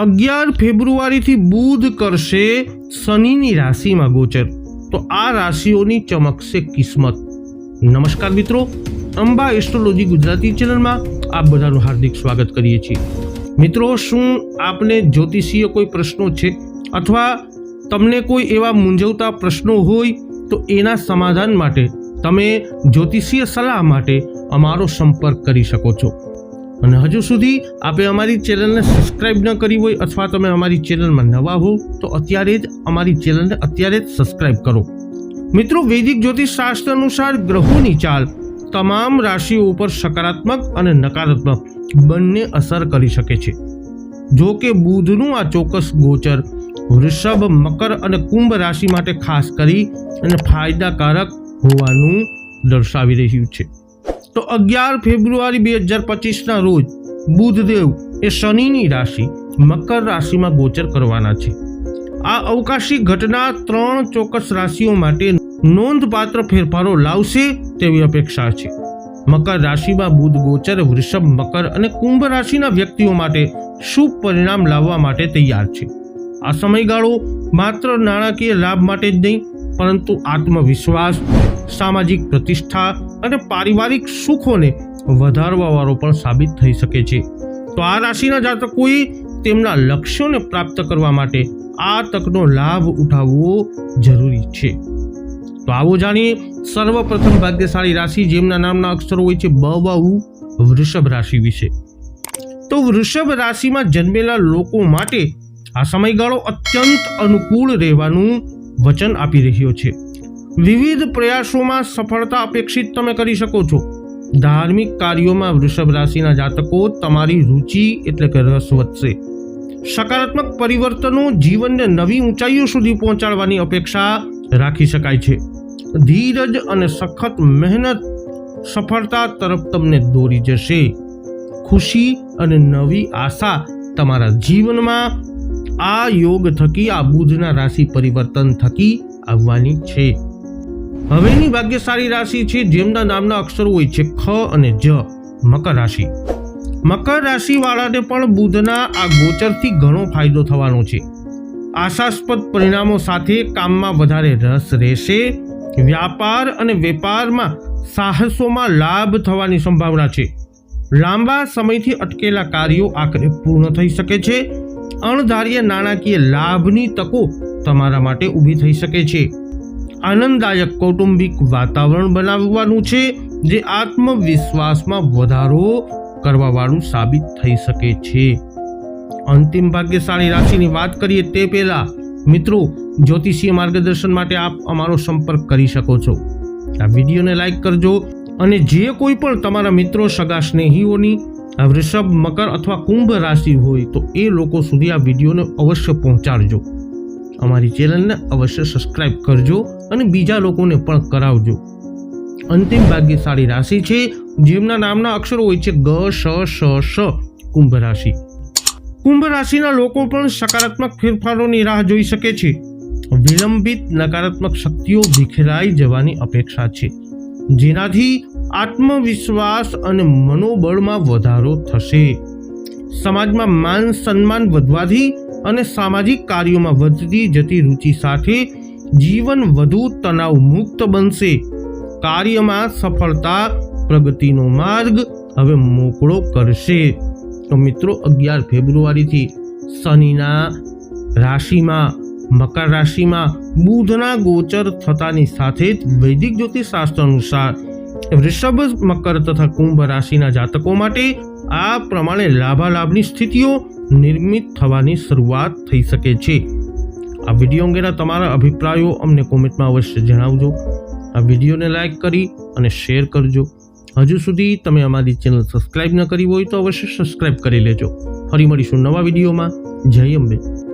અગિયાર ફેબ્રુઆરીથી બુધ કરશે શનિની રાશિમાં ગોચર. તો આ રાશિઓની ચમકશે કિસ્મત. નમસ્કાર મિત્રો, અંબા એસ્ટ્રોલોજી ગુજરાતી ચેનલમાં આપ બધાનું હાર્દિક સ્વાગત કરીએ છીએ. મિત્રો, શું આપને જ્યોતિષીય કોઈ પ્રશ્નો છે? અથવા તમને કોઈ એવા મૂંઝવતા પ્રશ્નો હોય, તો એના સમાધાન માટે તમે જ્યોતિષીય સલાહ માટે અમારો સંપર્ક કરી શકો છો. અને હજુ સુધી આપે અમારી ચેનલને સબસ્ક્રાઇબ ન કરી હોય અથવા તમે અમારી ચેનલમાં નવા હો, તો અત્યારે જ અમારી ચેનલને અત્યારે જ સબસ્ક્રાઇબ કરો. મિત્રો, વૈદિક જ્યોતિષ શાસ્ત્ર અનુસાર ગ્રહોની ચાલ તમામ રાશિઓ ઉપર સકારાત્મક અને નકારાત્મક બંને અસર કરી શકે છે. જો કે બુધનું આ ચોક્કસ ગોચર વૃષભ, મકર અને કુંભ રાશિ માટે ખાસ કરી અને ફાયદાકારક હોવાનું દર્શાવી રહ્યું છે. તો અગિયાર ફેબ્રુઆરી બે હજાર પચીસના રોજ બુધદેવ એ શનિની રાશિ મકર રાશિમાં ગોચર કરવાના છે. આ અવકાશી ઘટના ત્રણ ચોક્કસ રાશિઓ માટે નોંધપાત્ર ફેરફારો લાવશે તેવી અપેક્ષા છે. મકર રાશિમાં બુધ ગોચર, વૃષભ મકર અને કુંભ રાશિના વ્યક્તિઓ માટે શુભ પરિણામ લાવવા માટે તૈયાર છે. આ સમયગાળો માત્ર નાણાકીય લાભ માટે જ નહીં, પરંતુ આત્મવિશ્વાસ, સામાજિક પ્રતિષ્ઠા અને પારિવારિક સુખોને વધારવાવાળો પણ સાબિત થઈ શકે છે. તો આ રાશિના જાતકોએ તેમના લક્ષ્યોને પ્રાપ્ત કરવા માટે આ તકનો લાભ ઉઠાવવો જરૂરી છે. તો આવો જાણીએ, સર્વપ્રથમ ભાગ્યશાળી રાશિ જેમના નામના અક્ષરો હોય છે બ બ વૃષભ રાશિ વિશે. તો વૃષભ રાશિમાં જન્મેલા લોકો માટે આ સમયગાળો અત્યંત અનુકૂળ રહેવાનું વચન આપી રહ્યો છે. વિવિધ પ્રયાસોમાં સફળતા અપેક્ષિત તમે કરી શકો છો. ધાર્મિક કાર્યોમાં વૃષભ રાશિના જાતકો તમારી રુચિ એટલે કે રસ વધશે. સકારાત્મક પરિવર્તનો જીવનને નવી ઊંચાઈઓ સુધી પહોંચાડવાની અપેક્ષા રાખી શકાય છે. ધીરજ અને સખત મહેનત સફળતા તરફ તમને દોરી જશે. ખુશી અને નવી આશા તમારા જીવનમાં આ યોગ થકી, આ બુધના રાશિ પરિવર્તન થકી આવવાની છે. હવેની ભાગ્યશાળી રાશિ છે, જેમના નામના અક્ષરો હોય છે, ખ અને જ, મકર રાશિ. મકર રાશિ વાળાને પણ બુધના આ ગોચરથી ઘણો ફાયદો થવાનો છે. આશાસ્પદ પરિણામો સાથે કામમાં વધારે રસ રહેશે. વ્યાપાર અને વેપારમાં સાહસોમાં લાભ થવાની સંભાવના છે. લાંબા સમયથી અટકેલા કાર્યો આખરે પૂર્ણ થઈ શકે છે. અણધાર્ય નાણાકીય લાભની તકો તમારા માટે ઊભી થઈ શકે છે. આનંદદાયક કૌટુંબિક વાતાવરણ બનાવવાનું છે, જે આત્મવિશ્વાસમાં વધારો કરવાવાળું સાબિત થઈ શકે છે. અંતિમ ભાગ્યશાળી રાશિની વાત કરીએ તે પહેલાં, મિત્રો, જ્યોતિષીય માર્ગદર્શન માટે આપ અમારો સંપર્ક કરી શકો છો. આ વિડીયોને લાઈક કરજો અને જે કોઈ પણ તમારા મિત્રો, સગા, સ્નેહીઓની વૃષભ, મકર અથવા કુંભ રાશિ હોય તો એ લોકો સુધી આ વિડીયોને અવશ્ય પહોંચાડજો. અમારી ચેનલને અવશ્ય સબસ્ક્રાઇબ કરજો અને બીજા લોકોને પણ કરાવજો. અંતિમ ભાગ્યશાળી રાશિ છે, જેમના નામના અક્ષરો હોય છે ગ, શ શ શ, કુંભ રાશિ. કુંભ રાશિના લોકો પણ સકારાત્મક ફેરફારોની રાહ જોઈ શકે છે. વિલંબિત નકારાત્મક શક્તિઓ વિખેરાઈ જવાની અપેક્ષા છે. જેનાથી આત્મવિશ્વાસ અને મનોબળમાં વધારો થશે. સમાજમાં માન સન્માન વધવાથી અને સામાજિક કાર્યોમાં વધતી જતી રુચિ સાથે જીવન વધુ તણાવ મુક્ત બનશે. કાર્યમાં સફળતા પ્રગતિનો માર્ગ હવે મોકળો કરશે. તો મિત્રો, અગિયાર ફેબ્રુઆરીથી શનિના રાશિમાં, મકર રાશિમાં બુધના ગોચર થતાની સાથે જ વૈદિક જ્યોતિષશાસ્ત્ર અનુસાર વૃષભ, મકર તથા કુંભ રાશિના જાતકો માટે આ પ્રમાણે લાભાલાભની સ્થિતિઓ નિર્મિત થવાની શરૂઆત થઈ શકે છે. આ વીડિયો અંગેના તમારા અભિપ્રાયો અમને કોમેન્ટમાં અવશ્ય જણાવજો. આ વિડીયોને લાઇક કરી અને શેર કરજો. હજુ સુધી તમે અમારી ચેનલ સબસ્ક્રાઇબ ન કરી હોય તો અવશ્ય સબસ્ક્રાઇબ કરી લેજો. ફરી મળીશું નવા વિડીયોમાં. જય અંબે.